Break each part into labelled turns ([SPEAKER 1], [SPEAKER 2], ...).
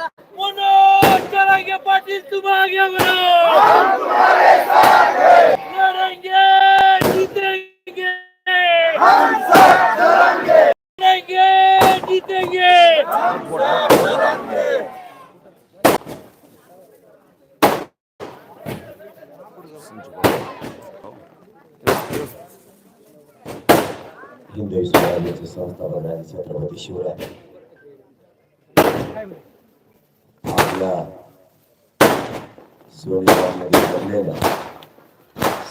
[SPEAKER 1] मनोज चलांगे पाटिल तुम आगे बढ़ो लड़ेंगे जीतेंगे लड़ेंगे जीतेंगे
[SPEAKER 2] हिंदवी स्वराज्याचे संस्थापक आणि छत्रपती शिवराय आपल्या सोनेगावमध्ये जमलेल्या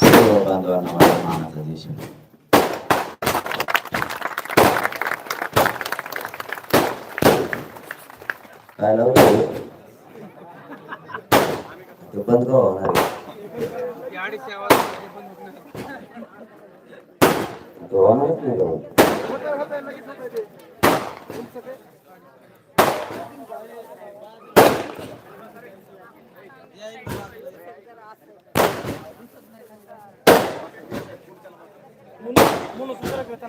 [SPEAKER 2] सर्व बांधवांना माझा मानाचा देश आहे. काय लावलं ते बंद का होणार आहे? तो होणारच नाही का बंद?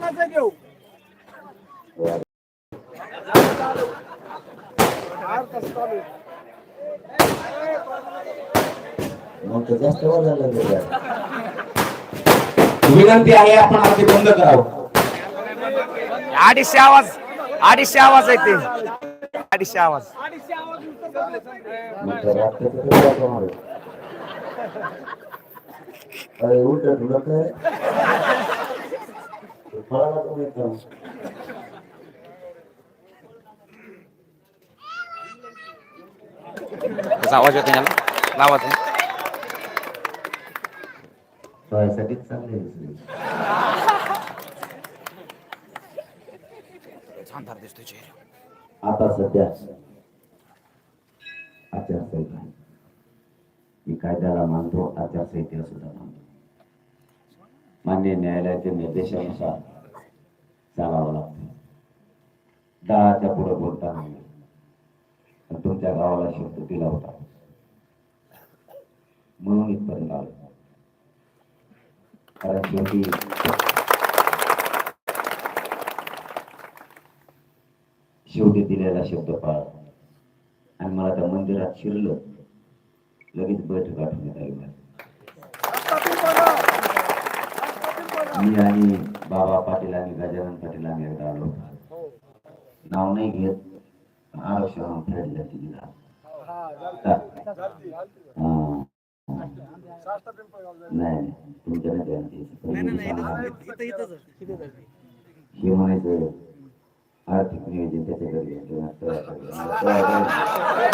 [SPEAKER 2] त्याच्यात.
[SPEAKER 3] विनंती आहे आपण आरती बंद करावं.
[SPEAKER 4] अडीचशे आवाज अडीचशे आवाज आहे ते. अडीचशे आवाज.
[SPEAKER 2] उलट तुला काय? ते फळाला तुम्ही करू.
[SPEAKER 4] आवाज येतो याला आहे.
[SPEAKER 2] फळासाठीच चांगले आहे. दुसरी.
[SPEAKER 4] छान धार दिसतोय चेहरा.
[SPEAKER 2] आता सध्या आचारसंहिता मी कायद्याला मानतो आचारसंहितेला सुद्धा मानतो. मान्य न्यायालयाच्या निर्देशानुसार चालावं लागतं. दहाच्या पुढे बोलता नाही तुमच्या गावाला शब्द दिला होता. म्हणून इथपर्यंत आलो कारण शेवटी शेवटी दिलेला शब्द पाळ. आणि मला त्या मंदिरात शिरलं. लगेच बैठक आठवण्यात आली मी आणि बाबा पाटील आणि गजानन पाटील आम्ही एकदा आलो होतो. नाव नाही घेत आरक्षण फेडलं तिला हा. नाही तुमच्या नाही द्यायचं. हे म्हणायचं आर्थिक नियोजन त्याच्याकडे आहे किंवा तुझ्याकडे आहे. म्हणलं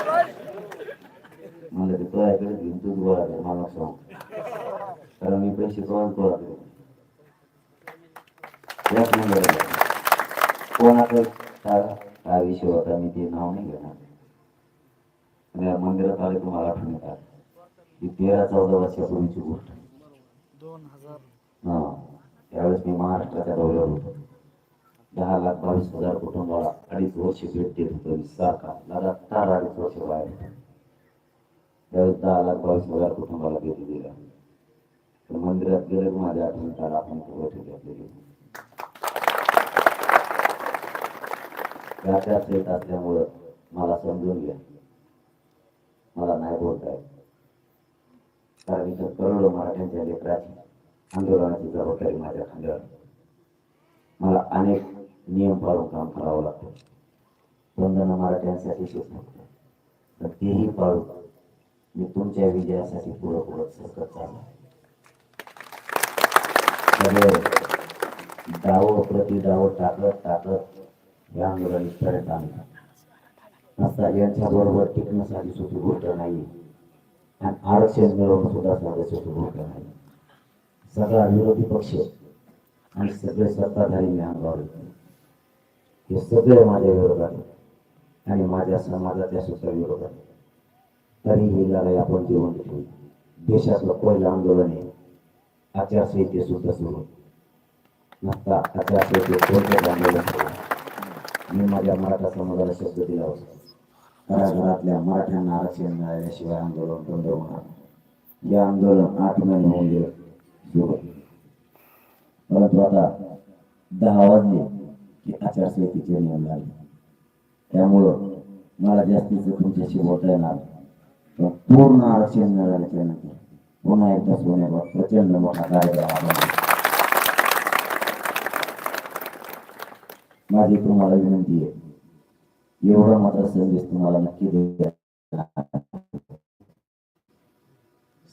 [SPEAKER 2] तुझ्याकडे. म्हणलं ते तुझ्याकडे घेऊन तूच गोळा कर मला सांग कारण मी पैसे कोण गोळा करू याच नंबर कोणाचं काय विषय होता मी ते नाव नाही घेणार या मंदिरात आले तुम्हाला आठवण येतात ही तेरा चौदा वर्षापूर्वीची गोष्ट हा त्यावेळेस मी महाराष्ट्राच्या दौऱ्यावर होतो दहा लाख बावीस हजार कुटुंबाला अडीच वर्ष भेट देत होतो सारखा लगातार अडीच वर्ष बाहेर होतो त्यावेळेस दहा लाख बावीस हजार कुटुंबाला भेट दिला तर मंदिरात गेले माझ्या आठवण आपण तो बैठक घेतलेली त्याच्यात येत असल्यामुळं मला समजून घ्या. मला नाही बोलता येत. कारण इथं करोडो मराठ्यांच्या लेकराची आंदोलनाची जबाबदारी माझ्या खांद्यावर मला अनेक नियम पाळून काम करावं लागतं. वंदना मराठ्यांसाठी शिकत तर तेही पाळून मी तुमच्या विजयासाठी पुढं पुढं सरकत चाललो सगळे डाव प्रति डाव टाकत टाकत या आंदोलन इथपर्यंत आणलं यांच्या बरोबर टिकणं साधी सोपी गोष्ट नाही आणि आरक्षण मिळवणं सुद्धा साधी सोपी गोष्ट नाही सगळा विरोधी पक्ष आणि सगळे सत्ताधारी मी अंगावर हे सगळे माझ्या विरोधात आणि माझ्या समाजाच्या सुद्धा विरोधात तरी ही लढाई आपण जिवंत घेतली देशातलं पहिलं आंदोलन आहे आचारसंहिते सुद्धा सुरू नसता आचारसंहिते कोणत्याच आंदोलन मी माझ्या मराठा समाजाला शब्द दिला होता. घराघरातल्या मराठ्यांना आरक्षण मिळाल्याशिवाय आंदोलन बंद होणार नाही. हे आंदोलन आठ महिने होऊन गेलं परंतु आता दहा वाजले की आचारसंहितेचे नियम लागले. त्यामुळं मला जास्तीचं तुमच्याशी बोलता येणार पण पूर्ण आरक्षण मिळाल्याच्या नंतर पुन्हा एकदा सोन्याबाबत प्रचंड मोठा कार्यक्रम आपण माझी तुम्हाला विनंती आहे. एवढा मात्र संदेश तुम्हाला नक्की द्या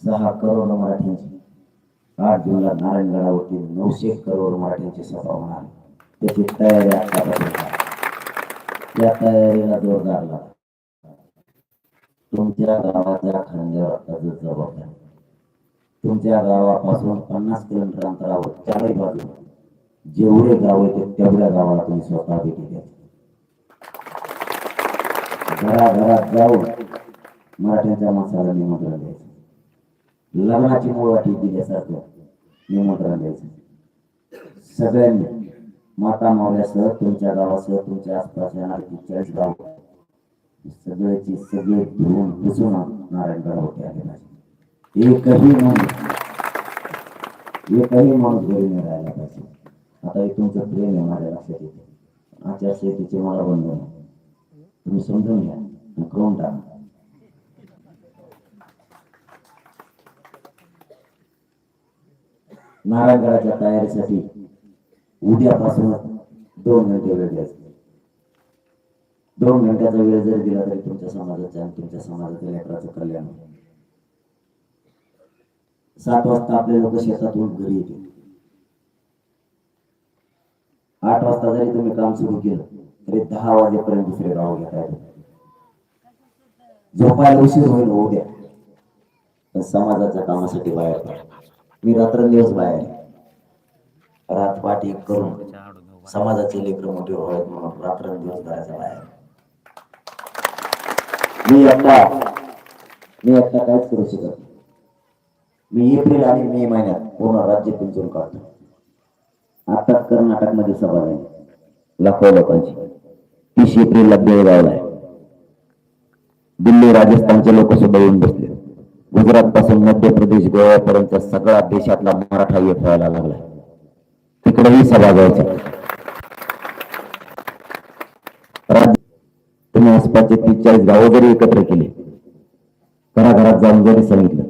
[SPEAKER 2] सहा करोड मराठ्यांची आठ जूनला नारायणगडावरती नऊशे करोड मराठ्यांची सभा होणार त्याची तयारी आतापासून करा. त्या तयारीला जोरदार लागा तुमच्या गावाच्या खांद्यावर जबाबदारी. तुमच्या गावापासून पन्नास किलोमीटर अंतरावर चारही बाजू जेवढे गाव येते तेवढ्या गावाला तुम्ही स्वतः भेटी द्या. घराघरात जाऊन मराठ्यांच्या माणसाला निमंत्रण द्यायचं. लग्नाची मुळवाटी दिल्यासारखं निमंत्रण द्यायचं. सगळ्यांनी माता मावल्यासह तुमच्या गावासह तुमच्या आसपास येणारी चाळीस गाव सगळ्याची सगळे धुवून पुसून होते आले एकही माणूस एकही माणूस घरी नाही राहिला पाहिजे. काही तुमचं प्रेम आहे माझ्या लक्षात येते. आचारसंहितेचे मला बंधन आहे. तुम्ही समजून घ्या आणि करून टाका. नारायणगडाच्या तयारीसाठी उद्यापासूनच दोन घंटे वेळ द्यायचे. दोन घंट्याचा वेळ जर दिला तरी तुमच्या समाजाचा आणि तुमच्या समाजाच्या लेकराचं कल्याण सात वाजता आपले लोक शेतातून घरी येतील. आठ वाजता जरी तुम्ही काम सुरू केलं तरी दहा वाजेपर्यंत दुसरे गाव घेता येते झोपायला उशीर होईल उद्या पण समाजाच्या कामासाठी बाहेर पडा. मी रात्रंदिवस बाहेर आहे. रात एक करून समाजाचे लेकर मोठे व्हावेत म्हणून रात्रंदिवस घराच्या बाहेर मी आता मी आता काहीच करू शकत मी एप्रिल आणि मे महिन्यात पूर्ण राज्य पिंजून काढतो. आता कर्नाटकमध्ये सभा झाली. लाखो लोकांची. तीस एप्रिलला बेळगावला आहे. दिल्ली राजस्थानचे लोक सुद्धा येऊन बसले. गुजरात पासून मध्य प्रदेश गोव्यापर्यंत सगळा देशातला मराठा एक व्हायला लागला तिकडेही सभा घ्यायची. तुम्ही आसपासचे तीस चाळीस गावं जरी एकत्र केले घराघरात जाऊन जरी सांगितलं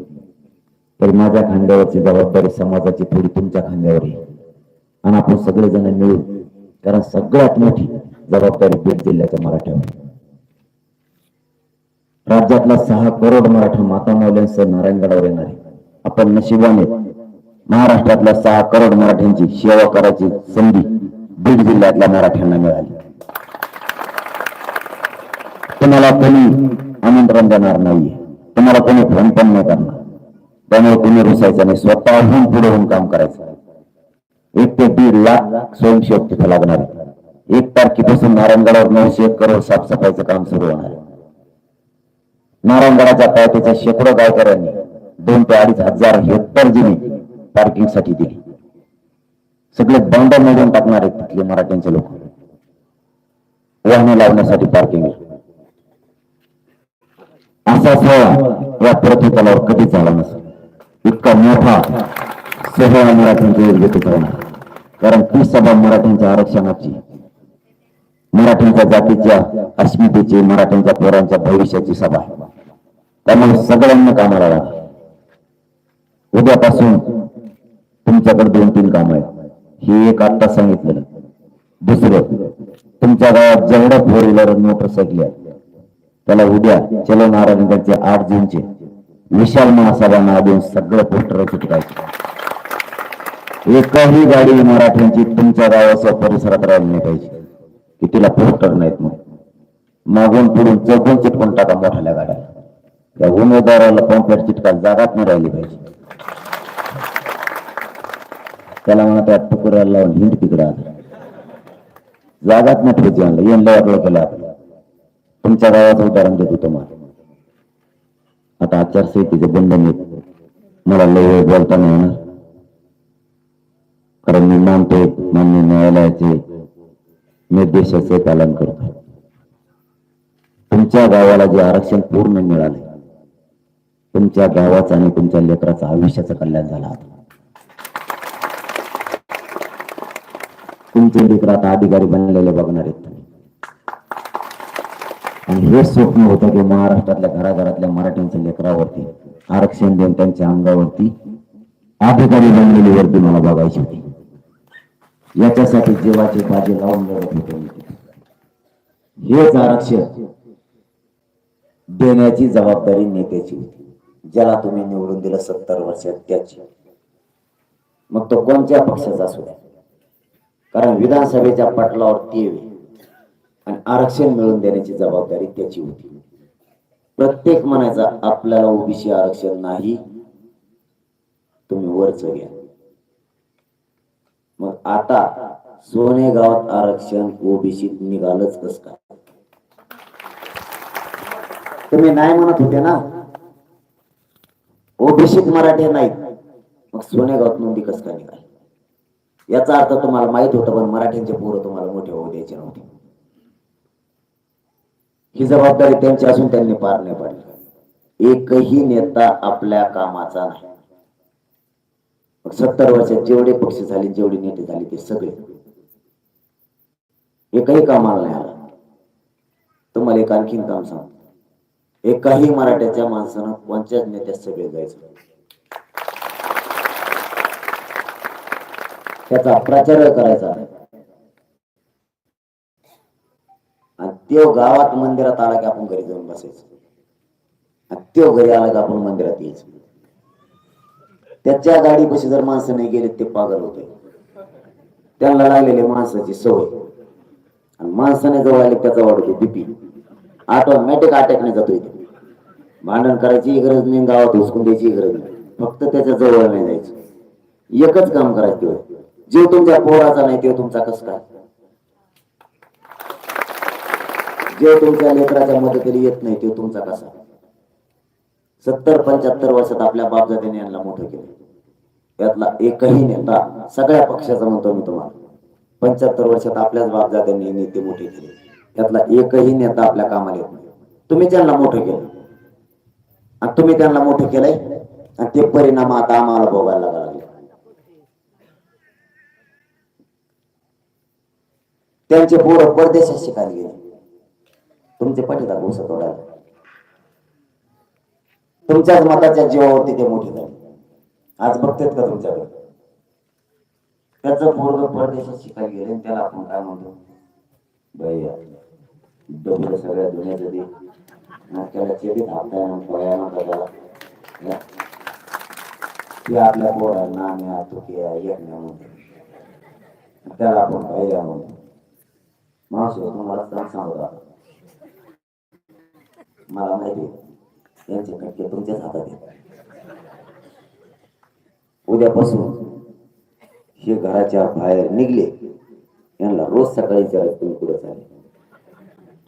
[SPEAKER 2] तरी माझ्या खांद्यावरची जबाबदारी समाजाची थोडी तुमच्या खांद्यावर आहे. आणि आपण सगळेजण मिळून कारण सगळ्यात मोठी जबाबदारी बीड जिल्ह्याच्या मराठ्यावर राज्यातला सहा करोड मराठा माता मौल्यांसह नारायणगडावर येणार आहे. आपण नशिबाने महाराष्ट्रातल्या सहा करोड मराठ्यांची सेवा करायची संधी बीड जिल्ह्यातल्या मराठ्यांना मिळाली. तुम्हाला कोणी आमंत्रण देणार नाहीये. तुम्हाला कोणी फोन पण नाही करणार. त्यामुळे कोणी रुसायचं नाही. स्वतःहून पुढे होऊन काम करायचं. एक ते दीड लाख स्वयंसेवक तिथे लागणार आहे एक तारखेपासून नारायणगडावर नऊशे एक करोड साफसफाईचं काम सुरू होणार आहे. नारायणगडाच्या पायथ्याच्या शेकडो गावकऱ्यांनी दोन ते अडीच हजार हेक्टर जमीन पार्किंगसाठी दिली. सगळे बंड मोडून टाकणार आहेत तिथले मराठ्यांचे लोक. वाहने लावण्यासाठी पार्किंग असा सोहळा या प्रथेतलावर कधीच झाला नसेल. इतका मोठा सोहळा मराठ्यांच्या योग्य होणार कारण ती सभा मराठ्यांच्या आरक्षणाची. मराठ्यांच्या जातीच्या अस्मितेची मराठ्यांच्या पोरांच्या भविष्याची सभा. त्यामुळे सगळ्यांना कामाला लागा उद्यापासून तुमच्याकडे दोन तीन काम आहेत. हे एक आत्ता सांगितलेलं. दुसरं तुमच्या गावात जेवढं फोर व्हीलर मोटरसायकल आहे त्याला उद्या चलो नारायणगडचे आठ जूनचे विशाल महासभांना देऊन सगळं पोस्टर चिटकायचे एकही गाडी मराठ्यांची तुमच्या गावाच्या परिसरात राहिली नाही पाहिजे की तिला पोस्टर नाहीत मग मागून पुढून चौकून चिटकून टाका मोठ्या गाड्या. त्या उमेदवाराला पंपलेट चिटका जागाच नाही राहिली पाहिजे. त्याला म्हणा त्या टुकड्याला लावून हिंड तिकडे आला. जागाच नाही ठेवायची आणलं येणलं वाटलं केलं आपलं. तुमच्या गावाचं उदाहरण देतो तुम्हाला. आता आचारसंहितेचे बंधन येत मला लय बोलता नाही येणार. कारण मी मानतो मान्य न्यायालयाचे निर्देशाचे पालन करतो. तुमच्या गावाला जे आरक्षण पूर्ण मिळाले तुमच्या गावाचं आणि तुमच्या लेकराचं आयुष्याचं कल्याण झालं आता. तुमचे लेकर आता अधिकारी बनलेले बघणार आहेत तुम्ही. आणि हे स्वप्न होतं की महाराष्ट्रातल्या घराघरातल्या मराठ्यांच्या लेकरावरती आरक्षण देऊन त्यांच्या अंगावरती अधिकारी बनलेली वरती मला बघायची होती. याच्यासाठी जीवाची बाजी लावून लढत होतो हेच आरक्षण देण्याची जबाबदारी नेत्याची होती. ज्याला तुम्ही निवडून दिलं सत्तर वर्षात त्याची. मग तो कोणत्या पक्षाचा असू द्या. कारण विधानसभेच्या पटलावर ते आणि आरक्षण मिळवून देण्याची जबाबदारी त्याची होती. प्रत्येक म्हणायचा आपल्याला ओबीसी आरक्षण नाही. तुम्ही वरच घ्या. मग आता सोने गावात आरक्षण ओबीसीत निघालच कस काय? तुम्ही नाही म्हणत होते ना? ओबीसीत मराठी नाहीत मग सोने गावात नोंदी कस काय निघाल? याचा अर्थ तुम्हाला माहीत होतं पण मराठ्यांचे पोरं तुम्हाला मोठे होऊ द्यायचे नव्हते. ही जबाबदारी त्यांची असून त्यांनी पार नाही पाडली. एकही नेता आपल्या कामाचा नाही. मग सत्तर वर्षात जेवढे पक्ष झाले जेवढे नेते झाले ते सगळे. एकही कामाला नाही आला. तुम्हाला एक आणखीन काम सांग एकाही मराठ्याच्या माणसानं पंचायत नेत्यात सगळे जायचं त्याचा प्रचार करायचा आणि त्यो गावात मंदिरात आला की आपण घरी जाऊन बसायचं. आणि त्यो घरी आला की आपण मंदिरात यायचं. त्याच्या गाडीपाशी जर माणसं नाही गेले ते पागल होते त्यांना लागलेली माणसाची सवय. आणि माणसाने जवळ आले त्याचा वाढतो बीपी ऑटोमॅटिक अटॅकने जातोय इथे भांडण करायची गरज नाही गावात हुसकून द्यायची गरज नाही. फक्त त्याच्याजवळ नाही जायचं. एकच काम करायचं तेवढं. जीव तुमच्या पोराचा नाही ते तुमचा कस काय? जे तुमच्या लेकराच्या मदतीला येत नाही ते तुमचा कसा? सत्तर पंच्याहत्तर वर्षात आपल्या बापजात्याने यांना मोठं केलं. यातला एकही नेता सगळ्या पक्षाचा म्हणतो मी तुम्हाला. पंच्याहत्तर वर्षात आपल्याच बापजात्यांनी नेते मोठे केले. त्यातला एकही नेता आपल्या कामाला येत नाही. तुम्ही त्यांना मोठं केलं. आणि तुम्ही त्यांना मोठं केलंय आणि ते परिणाम आता आम्हाला भोगायला लागले. त्यांचे पोरं परदेशात शिकायला गेले. तुमचे पाठीदा गोस तोडायला तुमच्याच मताच्या जीवावरती ते मोठे झाले. आज बघतात का तुमच्याकडे? त्याचं पोरग परदेशात शिकायला गेले त्याला आपण काय म्हणतो? भैया डोबलं सगळ्या दुनियाचं दे नाक्याला चेपीत हातानं पोळ्यानं त्याला ते आपल्या पोरांना आम्ही आतो की एक म्हणतो. त्याला आपण भैया म्हणतो. माणसं तुम्हाला त्रास सांगतो मला माहिती त्यांचे कटके तुमच्याच हातात येतात उद्यापासून हे घराच्या बाहेर निघले यांना रोज सकाळी विचारायचं तुम्ही पुढे चालले.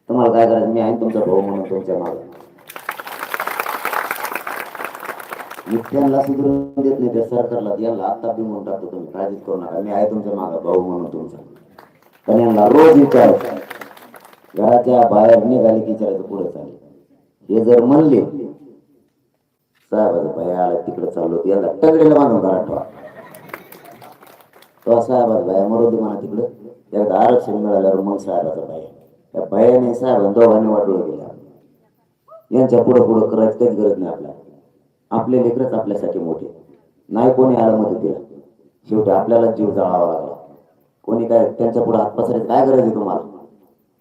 [SPEAKER 2] तुम्हाला काय करायचं? मी आहे तुमचा भाऊ म्हणून तुमच्या मागे. मी त्यांना सुधरून देत नाही त्या सरकारला यांना आता बी म्हणून टाकतो तुम्ही काळजीच करू नका. मी आहे तुमच्या मागे भाऊ म्हणून तुमचा. पण यांना रोज विचारायचं. घराच्या बाहेर निघाले की विचारायचं पुढे चालले. हे जर म्हणले साहेब भाई आला तिकडे चाललो याला टगडीला बांधून घरात ठेवा. तो साहेबाचा भाई मरोदी म्हणा तिकडं. एकदा आरक्षण मिळाल्यावर मग साहेबाचा भाई त्या भाईने साहेब दोघांनी वाटलं गेला यांच्या पुढं पुढं करायची काहीच गरज नाही आपल्याला. आपले लेकरच आपल्यासाठी मोठे. नाही कोणी आलं मदतीला शेवटी आपल्याला जीव जाळावा लागला. कोणी काय त्यांच्या पुढे हात पसरायची काय गरज आहे तुम्हाला?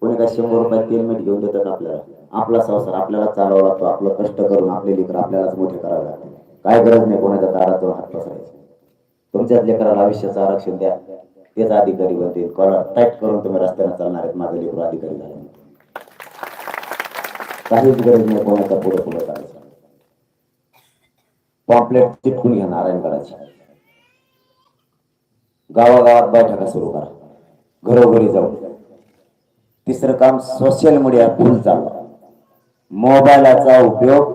[SPEAKER 2] कोणी काय शंभर रुपये तेल मीठ घेऊन देतात आपल्याला? आपला संसार आपल्याला चालवावा लागतो. आपलं कष्ट करून आपले लेकर आपल्यालाच मोठे करावे लागते काय गरज नाही कोणाच्या दारातून हात पसरायचं. तुमच्याच लेकराला आयुष्याचं आरक्षण द्या. तेच अधिकारी बनतील. कॉलर टाईट करून तुम्ही रस्त्याने चालणार आहेत. माझं लेकर अधिकारी झालं काहीच गरज नाही कोणाचा पुढे पुढे करायचं पॉम्पलेट चिटकून घ्या नारायणगडाची. गावागावात बैठका सुरू करा. घरोघरी जाऊ तिसरं काम सोशल मीडिया फुल चालवा. मोबाईलाचा उपयोग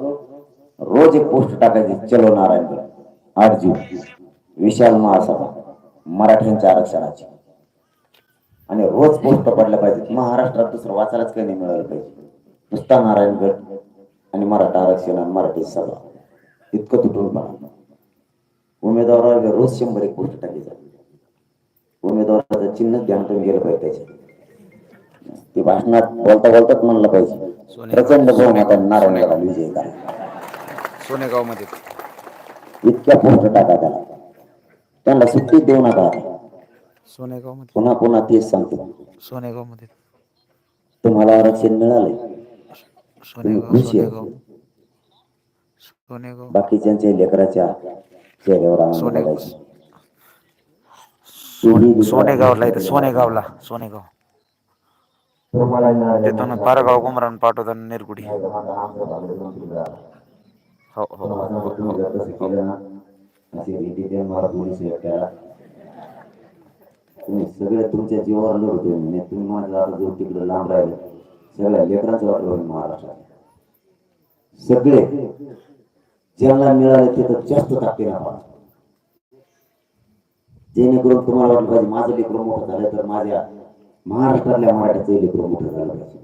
[SPEAKER 2] रोज एक पोस्ट टाकायची. चलो नारायण आठ जून विशाल महासभा मराठ्यांच्या आरक्षणाची. आणि रोज पोस्ट पडल्या पाहिजेत महाराष्ट्रात दुसरं वाचायलाच काही नाही मिळालं पाहिजे. नुसता नारायणगड आणि मराठा आरक्षण आणि मराठी सभा. इतकं तुटून पडा उमेदवाराला रोज शंभर एक पोस्ट टाकली जाते उमेदवाराचं चिन्ह ध्यानातून गेलं पाहिजे त्याच्या ते भाषणात बोलता बोलताच म्हणलं पाहिजे. प्रचंड बहुमताने नारायणगडाला विजय करा
[SPEAKER 4] सोनेगावमध्ये
[SPEAKER 2] इतक्या पोस्ट टाका त्याला. त्यांना सुट्टी देऊ नका.
[SPEAKER 4] सोनेगावमध्ये
[SPEAKER 2] पुन्हा पुन्हा तेच सांगतो.
[SPEAKER 4] सोनेगावमध्ये
[SPEAKER 2] तुम्हाला आरक्षण मिळालंय. बाकीच्यांच्या लेकराच्या चेहऱ्यावर
[SPEAKER 4] सोनेगावला सोनेगावला. सोनेगाव. तिथून पारगाव गुमरान पाठवताना निरगुडी. हो हो,
[SPEAKER 2] हो, हो. तुम्ही सगळे तुमच्या जीवावर लढतोय म्हणजे तुम्ही माझ्या आता तिकडे लांब राहिले. सगळ्या लेकरांचं वाटलं महाराष्ट्रात. सगळे ज्यांना मिळाले ते तर जास्त ताकदीने पहा जेणेकरून तुम्हाला वाटलं पाहिजे माझं लेकरं मोठं झालं तर माझ्या महाराष्ट्रातल्या मराठीचे लेकरं मोठं झालं पाहिजे.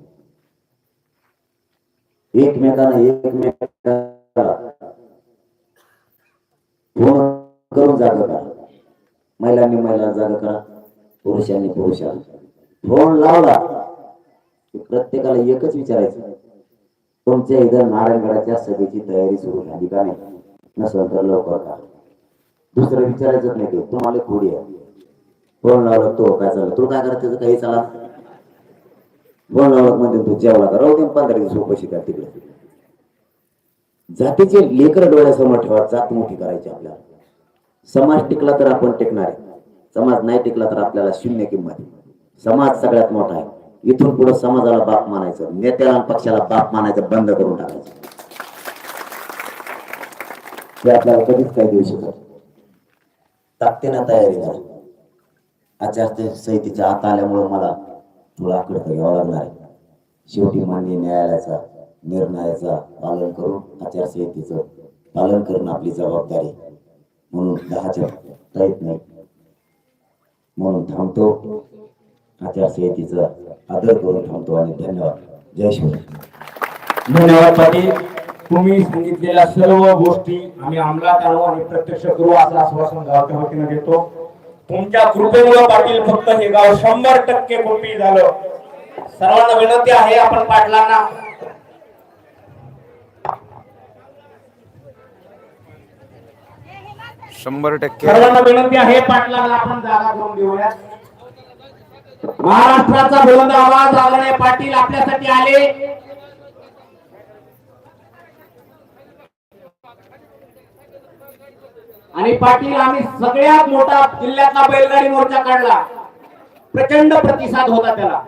[SPEAKER 2] एकमेकांना एकमेकाला करून जाग करा. महिलांनी महिला जाग करा पुरुषांनी पुरुषांना. फोन लावला प्रत्येकाला एकच विचारायचं तुमच्या इथं नारायणगडाच्या सभेची तयारी सुरू झाली का नाही? नसेल तर लवकर का दुसरं विचारायचंच नाही ते. तुम्हाला खोडी आहे. फोन लावला तो काय चाललं? तू काय करत त्याचं काही चाला फोन लावला म्हणते तू जेवला का? राहू दे पंधरा दिवस उपाशी का तिकडे. जातीचे लेकर डोळ्यासमोर ठेवा जात मोठी करायची आपल्याला. समाज टिकला तर आपण टिकणार आहे. समाज नाही टिकला तर आपल्याला शून्य किंमत समाज सगळ्यात मोठा आहे. इथून पुढे समाजाला बाप मानायचं नेत्याला पक्षाला बाप मानायचं बंद करून टाकायचं. ते आपल्याला कधीच काही देऊ शकत ताकदीनं तयारी करा. आचारसंहितेच्या आत आल्यामुळं मला थोडा आकडं घ्यावा लागणार आहे. शेवटी मान्य न्यायालयाचा निर्णयाचा पालन करून आचारसंहितेचं पालन करणं आपली जबाबदारी म्हणून दहाच्या तळीत नाही म्हणून थांबतो. आचारसंहितेचा आदर करून थांबतो आणि धन्यवाद. जय शिवाय
[SPEAKER 3] धन्यवाद पाटील. तुम्ही सांगितलेल्या सर्व गोष्टी आम्ही अंमलात आणू आणि प्रत्यक्ष करू असं आश्वासन गावच्या वतीनं देतो. तुमच्या कृपेमुळे पाटील फक्त हे गाव शंभर टक्के कोपी झालं. सर्वांना विनंती आहे आपण पाटलांना.
[SPEAKER 4] शंभर टक्के.
[SPEAKER 3] सर्वांना विनंती आहे पाटलांना आपण जागा करून देऊया. महाराष्ट्राचा बुलंद आवाज आदरणीय पाटील आपल्यासाठी आले. आणि पाटील आम्ही सगळ्यात मोठा जिल्ह्यातला बैलगाडी मोर्चा काढला. प्रचंड प्रतिसाद होता त्याला.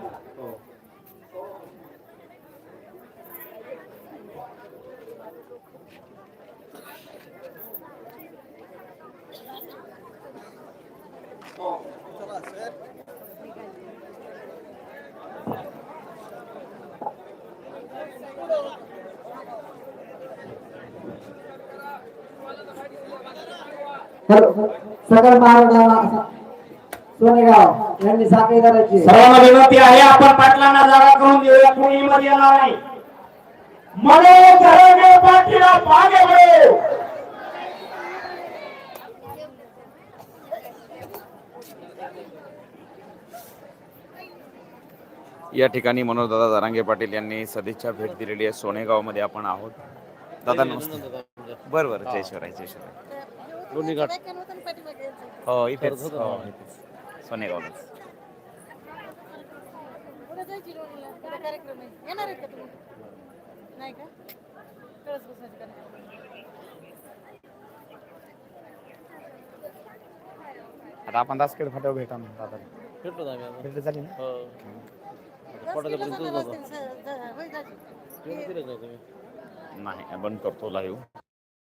[SPEAKER 5] सगळ महाराष्ट्राला सोनेगाव यांनी
[SPEAKER 3] सर्वांना विनंती आहे आपण पाटलांना जागा करून देऊया कोणी मध्ये येणार नाही. मनोज धरणे पाटीला मागे वळो.
[SPEAKER 4] या ठिकाणी मनोज दादा जरांगे पाटील यांनी सदिच्छा भेट दिलेली आहे. सोनेगावमध्ये आपण आहोत. दादा नमस्ते. बरं बरं. जय शिवराय जय शिवराय. हो इथेच. हो इथेच. सोनेगावलाच
[SPEAKER 6] पुढे जायची लोणीला पुढे कार्यक्रम आहे. येणार आहेत का तुम्ही? नाही का? कळस बसायचं कार्यक्रम.
[SPEAKER 4] आता आपण दासखेड फाट्यावर भेटा ना दादा भेट झाली ना?
[SPEAKER 1] होय दाजी. हे-
[SPEAKER 4] नाही बंद करतो लाईव्ह